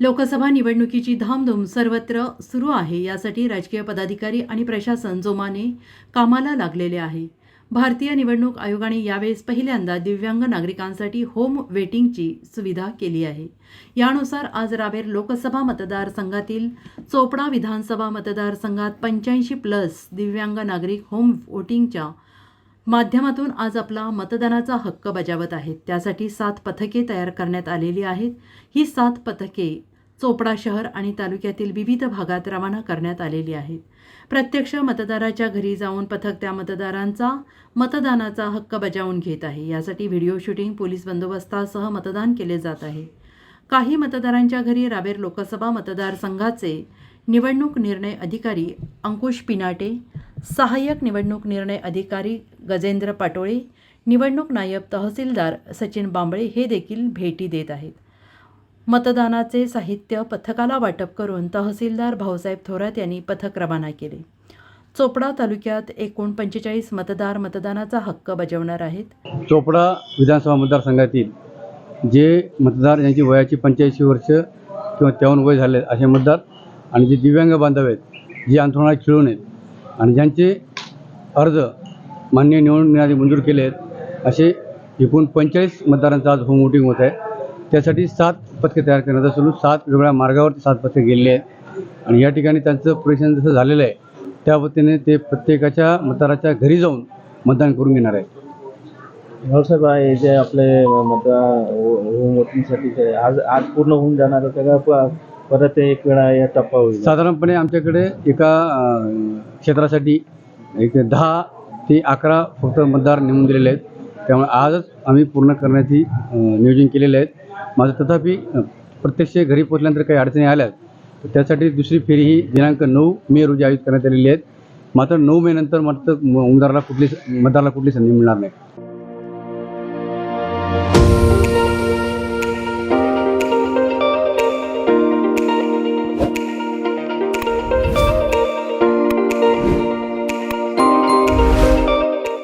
लोकसभा निवडणुकीची धामधूम सर्वत्र सुरू आहे. यासाठी राजकीय पदाधिकारी आणि प्रशासन जोमाने कामाला लागलेले आहे. भारतीय निवडणूक आयोगाने यावेळेस पहिल्यांदा दिव्यांग नागरिकांसाठी होम वेटिंगची सुविधा केली आहे. यानुसार आज रावेर लोकसभा मतदारसंघातील चोपडा विधानसभा मतदारसंघात पंच्याऐंशी प्लस दिव्यांग नागरिक होम वोटिंगच्या माध्यमातून आज आपला मतदानाचा हक्क बजावत आहेत. त्यासाठी सात पथके तयार करण्यात आलेली आहेत. ही सात पथके चोपडा शहर आणि तालुक्यातील विविध भागात रवाना करण्यात आलेली आहेत प्रत्यक्ष मतदाराच्या घरी जाऊन पथक त्या मतदारांचा मतदानाचा हक्क बजावून घेत आहे. यासाठी व्हिडिओ शूटिंग पोलीस बंदोबस्तासह मतदान केले जात आहे. काही मतदारांच्या घरी रावेर लोकसभा मतदारसंघाचे निवडणूक निर्णय अधिकारी अंकुश पिनाटे सहाय्यक निवडणूक निर्णय अधिकारी गजेंद्र पाटोळे निवडणूक नायब तहसीलदार सचिन बांबळे हे देखील भेटी देत आहेत. मतदानाचे साहित्य पथकाला वाटप करून तहसीलदार भाऊसाहेब थोरात यांनी पथक रवाना केले. चोपडा तालुक्यात एकूण पंचेचाळीस मतदार मतदानाचा हक्क बजावणार आहेत. चोपडा विधानसभा मतदारसंघातील जे मतदार यांची वयाची पंच्याऐंशी वर्ष किंवा त्याहून वय झाले असे मतदार आणि जे दिव्यांग बांधव आहेत जे अंथरुणात खिळून आहेत आणि ज्यांचे अर्ज मान्य निवडणुकीआधी मंजूर केले आहेत असे एकूण पंचेचाळीस मतदारांचा आज होम वोटिंग होत आहे. त्यासाठी सात पथके तयार करण्यात असून सात वेगवेगळ्या मार्गावर सात पथके गेलेली आहेत. आणि या ठिकाणी त्यांचं परीक्षण जसं झालेलं आहे त्या पद्धतीने ते प्रत्येकाच्या मतदाराच्या घरी जाऊन मतदान करून घेणार आहेत. भाऊसाहेब आहे जे आपले जे आज आज पूर्ण होऊन जाणार आहे का परत एक वेळा या टप्पा होईल. साधारणपणे आमच्याकडे एका क्षेत्रासाठी एक दहा ते अकरा फक्त मतदार नेमून दिलेले आहेत. त्यामुळे आजच आम्ही पूर्ण करण्याची नियोजन केलेले आहेत. माझं तथापि प्रत्यक्ष घरी पोचल्यानंतर काही अडचणी आल्यात तर त्यासाठी दुसरी फेरी ही दिनांक नऊ मे रोजी आयोजित करण्यात आलेली आहेत. मात्र नऊ मे नंतर मात्र उमेदवाराला कुठली मतदाराला कुठली संधी मिळणार नाही.